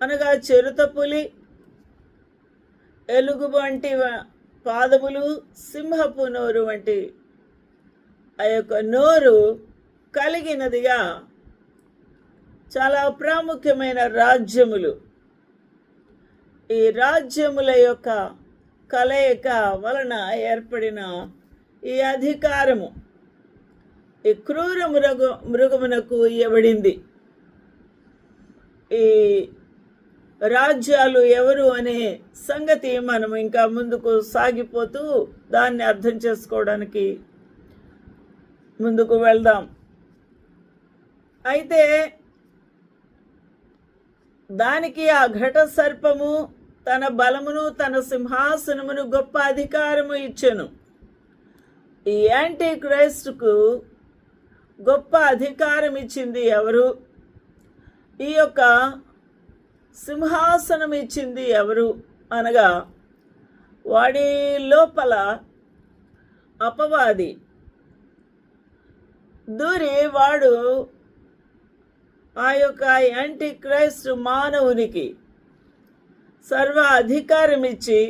అనగా చిరుత పులి ఎలుగు వంటి పాదములు సింహపు నోరు వంటి ఆ యొక్క నోరు కలిగినదిగా చాలా ప్రాముఖ్యమైన రాజ్యములు. ఈ రాజ్యముల యొక్క కలయిక వలన ఏర్పడిన ఈ అధికారము ఈ క్రూర మృగ మృగమునకు ఇవ్వబడింది ఈ రాజ్యాలు ఎవరు అనే సంగతి మనం ఇంకా ముందుకు సాగిపోతూ దాన్ని అర్థం చేసుకోవడానికి ముందుకు వెళ్దాం. అయితే దానికి ఆ ఘట సర్పము తన బలమును తన సింహాసనమును గొప్ప అధికారము ఇచ్చెను. ఈ యాంటీ క్రైస్ట్కు గొప్ప అధికారం ఇచ్చింది ఎవరు? ఈ యొక్క సింహాసనం ఇచ్చింది ఎవరు? అనగా వాడి లోపల అపవాది. దూరి వాడు ఆ యొక్క యాంటీ క్రైస్ట్ మానవునికి సర్వ అధికారం ఇచ్చి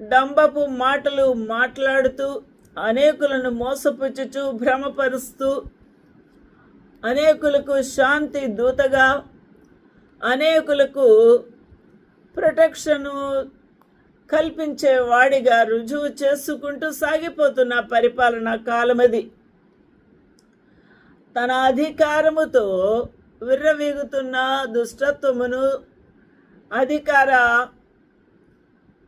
డంబపు మాటలు మాట్లాడుతూ అనేకులను మోసపుచ్చుచు భ్రమపరుస్తూ అనేకులకు శాంతి దూతగా అనేకులకు ప్రొటెక్షను కల్పించే వాడిగా రుజువు చేసుకుంటూ సాగిపోతున్న పరిపాలన కాలమది. తన అధికారముతో విర్రవీగుతున్న దుష్టత్వమును అధికార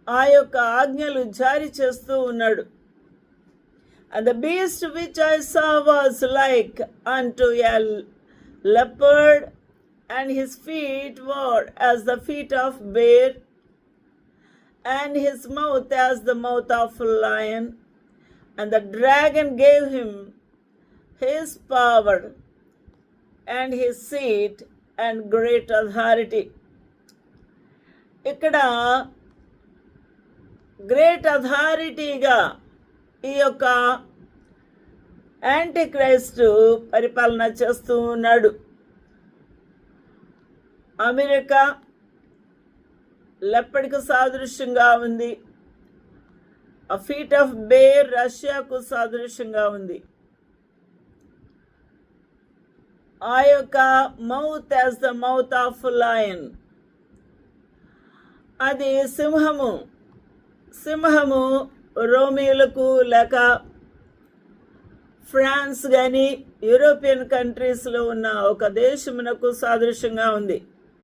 ఆ యొక్క ఆజ్ఞలు జారీ చేస్తూ ఉన్నాడు. And the beast which I saw was like అంటూ a leopard and his feet were as the feet of bear, and his mouth as the mouth of a lion. And the dragon gave him his power and his seat and great authority. ఇక్కడ great అథారిటీగా ఈ యొక్క anti Christ పరిపాలన చేస్తూ ఉన్నాడు America లెప్పటికి సాదృశ్యంగా ఉంది. ఆ ఫీట్ ఆఫ్ బేర్ రష్యాకు సాదృశ్యంగా ఉంది. ఆ యొక్క mouth as the mouth of lion అది సింహము. సింహము రోమియోలకు లేక ఫ్రాన్స్ కానీ యూరోపియన్ కంట్రీస్లో ఉన్న ఒక దేశమునకు సాదృశ్యంగా ఉంది.